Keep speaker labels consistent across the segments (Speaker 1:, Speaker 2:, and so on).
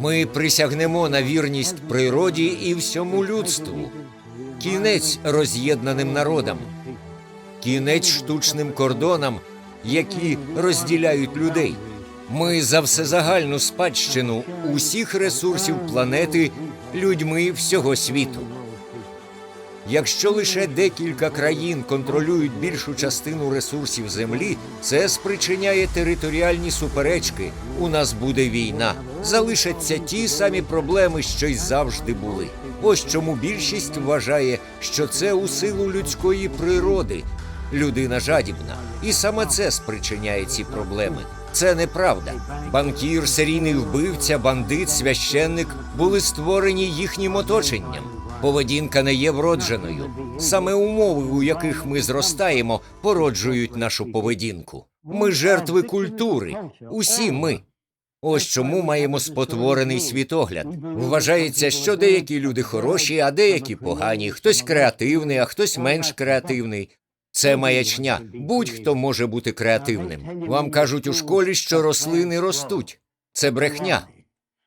Speaker 1: Ми присягнемо на вірність природі і всьому людству. Кінець роз'єднаним народам, кінець штучним кордонам, які розділяють людей. Ми за всезагальну спадщину усіх ресурсів планети людьми всього світу. Якщо лише декілька країн контролюють більшу частину ресурсів землі, це спричиняє територіальні суперечки. У нас буде війна. Залишаться ті самі проблеми, що й завжди були. Ось чому більшість вважає, що це у силу людської природи. Людина жадібна, і саме це спричиняє ці проблеми. Це неправда. Банкір, серійний вбивця, бандит, священник були створені їхнім оточенням. Поведінка не є вродженою. Саме умови, у яких ми зростаємо, породжують нашу поведінку. Ми жертви культури. Усі ми. Ось чому маємо спотворений світогляд. Вважається, що деякі люди хороші, а деякі погані, хтось креативний, а хтось менш креативний. Це маячня. Будь-хто може бути креативним. Вам кажуть у школі, що рослини ростуть. Це брехня.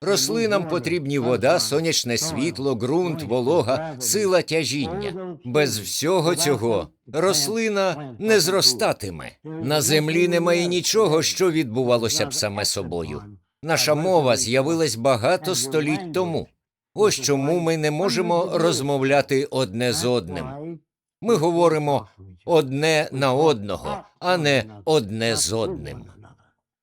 Speaker 1: Рослинам потрібні вода, сонячне світло, ґрунт, волога, сила тяжіння. Без всього цього рослина не зростатиме. На землі немає нічого, що відбувалося б саме собою. Наша мова з'явилась багато століть тому. Ось чому ми не можемо розмовляти одне з одним. Ми говоримо одне на одного, а не одне з одним.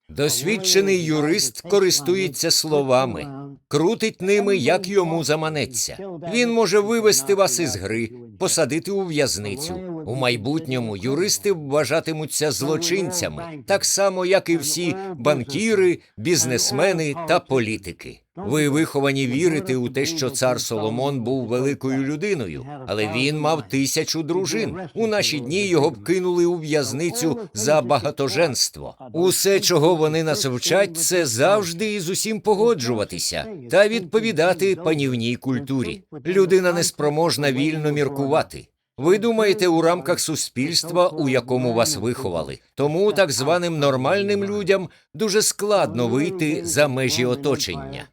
Speaker 1: Досвідчений юрист користується словами, крутить ними, як йому заманеться. Він може вивести вас із гри, посадити у в'язницю. У майбутньому юристи вважатимуться злочинцями, так само, як і всі банкіри, бізнесмени та політики. Ви виховані вірити у те, що цар Соломон був великою людиною, але він мав тисячу дружин. У наші дні його б кинули у в'язницю за багатоженство. Усе, чого вони нас вчать, це завжди і з усім погоджуватися та відповідати панівній культурі. Людина неспроможна вільно міркувати. Ви думаєте у рамках суспільства, у якому вас виховали. Тому так званим нормальним людям дуже складно вийти за межі оточення.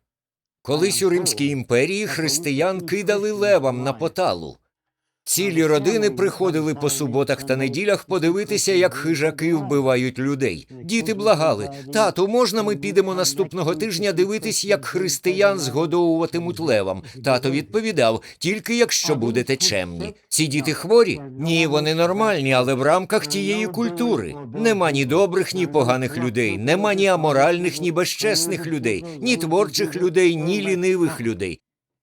Speaker 1: Колись у Римській імперії християн кидали левам на поталу. Цілі родини приходили по суботах та неділях подивитися, як хижаки вбивають людей. Діти благали тату, можна ми підемо наступного тижня дивитись, як християн згодовуватимуть левам. Тато відповідав: тільки якщо будете чемні. Ці діти хворі? Ні, вони нормальні, але в рамках тієї культури нема ні добрих, ні поганих людей, нема ні аморальних, ні безчесних людей, ні творчих людей, ні лінивих людей.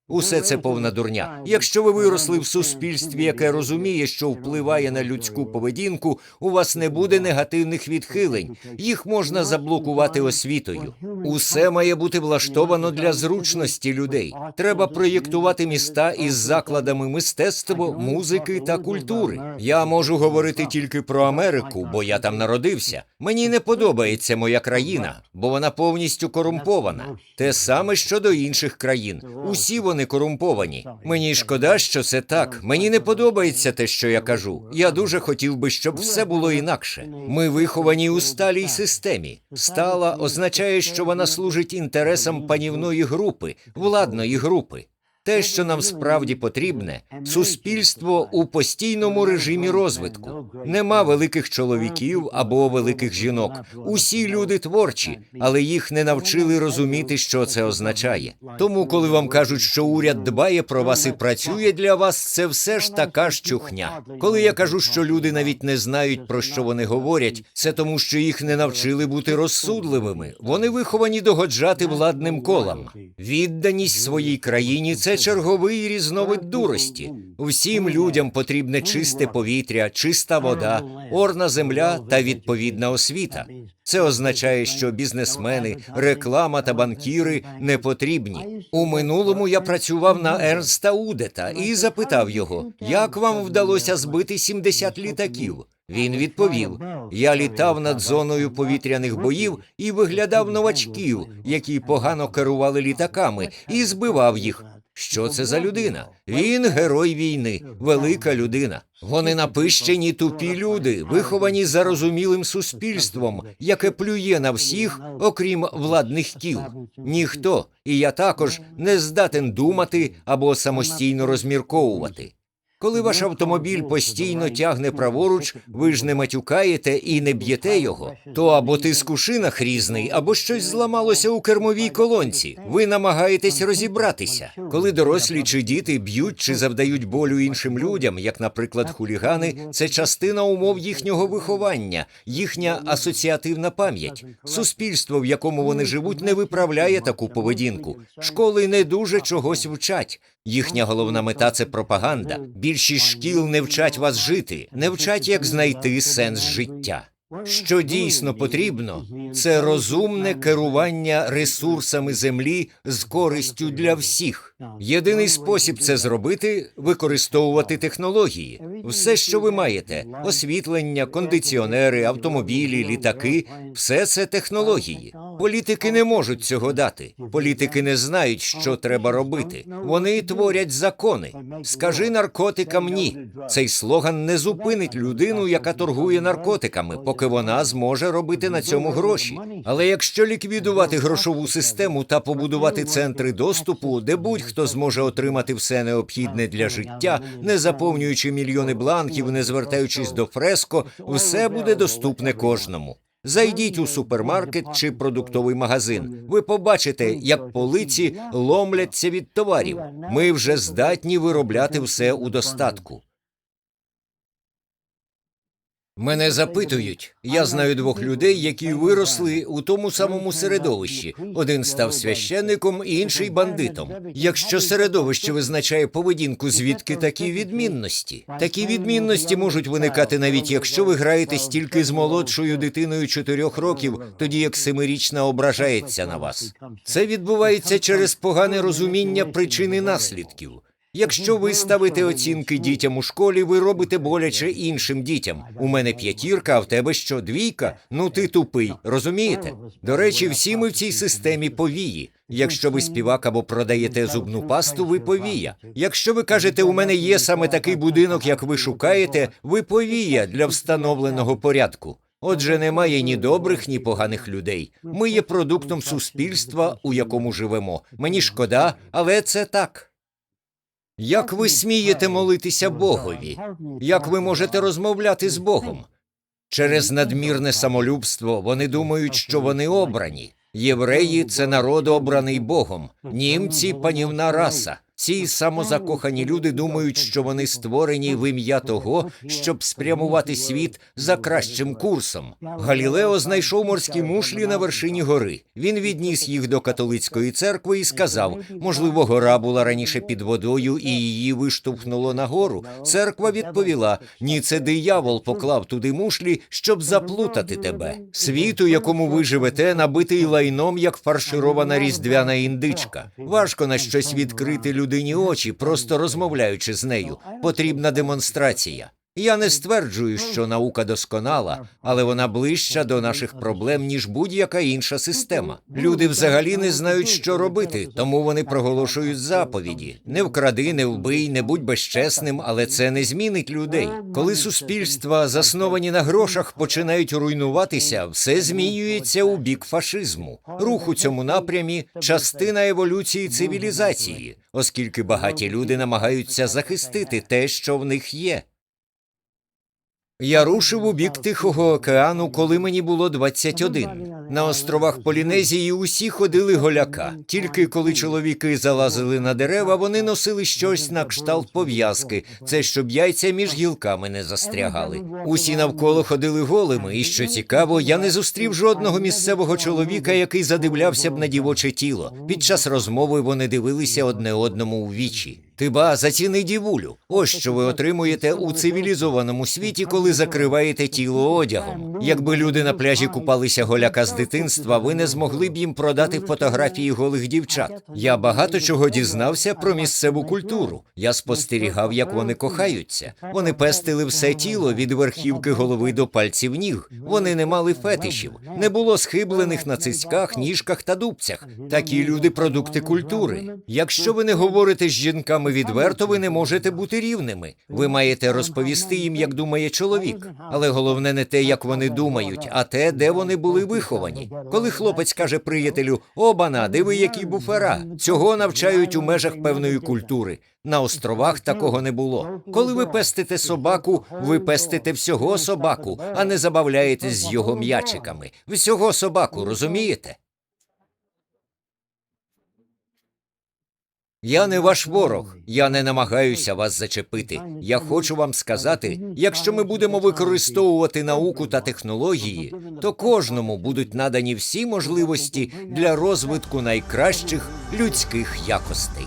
Speaker 1: Усе це повна дурня. Якщо ви виросли в суспільстві, яке розуміє, що впливає на людську поведінку, у вас не буде негативних відхилень. Їх можна заблокувати освітою. Усе має бути влаштовано для зручності людей. Треба проєктувати міста із закладами мистецтва, музики та культури. Я можу говорити тільки про Америку, бо я там народився. Мені не подобається моя країна, бо вона повністю корумпована. Те саме щодо інших країн. Усі вони корумповані. Мені шкода, що це так. Мені не подобається те, що я кажу. Я дуже хотів би, щоб все було інакше. Ми виховані у сталій системі. Стала означає, що вона служить інтересам панівної групи, владної групи. Те, що нам справді потрібне, суспільство у постійному режимі розвитку. Нема великих чоловіків або великих жінок. Усі люди творчі, але їх не навчили розуміти, що це означає. Тому, коли вам кажуть, що уряд дбає про вас і працює для вас, це все ж така ж чухня. Коли я кажу, що люди навіть не знають про що вони говорять, це тому, що їх не навчили бути розсудливими. Вони виховані догоджати владним колам. Відданість своїй країні це черговий різновид дурості. Всім людям потрібне чисте повітря, чиста вода, орна земля та відповідна освіта. Це означає, що бізнесмени, реклама та банкіри не потрібні. У минулому я працював на Ернста Удета і запитав його, як вам вдалося збити 70 літаків. Він відповів: Я літав над зоною повітряних боїв і виглядав новачків, які погано керували літаками, і збивав їх. Що це за людина? Він герой війни, велика людина. Вони напищені тупі люди, виховані зарозумілим суспільством, яке плює на всіх, окрім владних кіл. Ніхто, і я також, не здатен думати або самостійно розмірковувати. Коли ваш автомобіль постійно тягне праворуч, ви ж не матюкаєте і не б'єте його, то або тиск у шинах різний, або щось зламалося у кермовій колонці. Ви намагаєтесь розібратися. Коли дорослі чи діти б'ють чи завдають болю іншим людям, як, наприклад, хулігани, це частина умов їхнього виховання, їхня асоціативна пам'ять. Суспільство, в якому вони живуть, не виправляє таку поведінку. Школи не дуже чогось вчать. Їхня головна мета це пропаганда. Більшість шкіл не вчать вас жити, не вчать, як знайти сенс життя. Що дійсно потрібно, це розумне керування ресурсами землі з користю для всіх. Єдиний спосіб це зробити використовувати технології. Все, що ви маєте: освітлення, кондиціонери, автомобілі, літаки все це технології. Політики не можуть цього дати. Політики не знають, що треба робити. Вони творять закони. Скажи наркотикам ні. Цей слоган не зупинить людину, яка торгує наркотиками, поки вона зможе робити на цьому гроші. Але якщо ліквідувати грошову систему та побудувати центри доступу, де будь-хто зможе отримати все необхідне для життя, не заповнюючи мільйони бланків, не звертаючись до фреско, все буде доступне кожному. Зайдіть у супермаркет чи продуктовий магазин. Ви побачите, як полиці ломляться від товарів. Ми вже здатні виробляти все у достатку. Мене запитують. Я знаю двох людей, які виросли у тому самому середовищі. Один став священником, інший бандитом. Якщо середовище визначає поведінку, звідки такі відмінності? Такі відмінності можуть виникати навіть якщо ви граєте стільки з молодшою дитиною чотирьох років, тоді як семирічна ображається на вас. Це відбувається через погане розуміння причини наслідків. Якщо ви ставите оцінки дітям у школі, ви робите боляче іншим дітям. У мене п'ятірка, а в тебе що, двійка? Ну ти тупий, розумієте? До речі, всі ми в цій системі повії. Якщо ви співак або продаєте зубну пасту, ви повія. Якщо ви кажете, у мене є саме такий будинок, як ви шукаєте, ви повія для встановленого порядку. Отже, немає ні добрих, ні поганих людей. Ми є продуктом суспільства, у якому живемо. Мені шкода, але це так. Як ви смієте молитися Богові? Як ви можете розмовляти з Богом? Через надмірне самолюбство вони думають, що вони обрані. Євреї це народ обраний Богом, німці панівна раса. Ці самозакохані люди думають, що вони створені в ім'я того, щоб спрямувати світ за кращим курсом. Галілео знайшов морські мушлі на вершині гори. Він відніс їх до католицької церкви і сказав: можливо, гора була раніше під водою і її виштовхнуло нагору. Церква відповіла: ні, це диявол поклав туди мушлі, щоб заплутати тебе. Світ, у якому ви живете, набитий лайном, як фарширована різдвяна індичка. Важко на щось відкрити людині очі, просто розмовляючи з нею. Потрібна демонстрація. Я не стверджую, що наука досконала, але вона ближча до наших проблем, ніж будь-яка інша система. Люди взагалі не знають, що робити, тому вони проголошують заповіді: не вкради, не вбий, не будь безчесним, але це не змінить людей. Коли суспільства, засновані на грошах, починають руйнуватися, все змінюється у бік фашизму. Рух у цьому напрямі частина еволюції цивілізації, оскільки багаті люди намагаються захистити те, що в них є. Я рушив у бік Тихого океану, коли мені було 21. На островах Полінезії усі ходили голяка. Тільки коли чоловіки залазили на дерева, вони носили щось на кшталт пов'язки. Це щоб яйця між гілками не застрягали. Усі навколо ходили голими, і що цікаво, я не зустрів жодного місцевого чоловіка, який задивлявся б на дівоче тіло. Під час розмови вони дивилися одне одному у вічі. Ти ба заціни дівулю. Ось що ви отримуєте у цивілізованому світі, коли закриваєте тіло одягом. Якби люди на пляжі купалися голяка з дитинства, ви не змогли б їм продати фотографії голих дівчат. Я багато чого дізнався про місцеву культуру. Я спостерігав, як вони кохаються. Вони пестили все тіло від верхівки голови до пальців ніг. Вони не мали фетишів, не було схиблених на цицьках, ніжках та дубцях. Такі люди продукти культури. Якщо ви не говорите з жінками відверто, ви не можете бути рівними. Ви маєте розповісти їм, як думає чоловік. Але головне не те, як вони думають, а те, де вони були виховані. Коли хлопець каже приятелю: Обана, диви, які буфера. Цього навчають у межах певної культури. На островах такого не було. Коли ви пестите собаку, ви пестите всього собаку, а не забавляєтесь з його м'ячиками. Всього собаку, розумієте? Я не ваш ворог, я не намагаюся вас зачепити. Я хочу вам сказати, якщо ми будемо використовувати науку та технології, то кожному будуть надані всі можливості для розвитку найкращих людських якостей.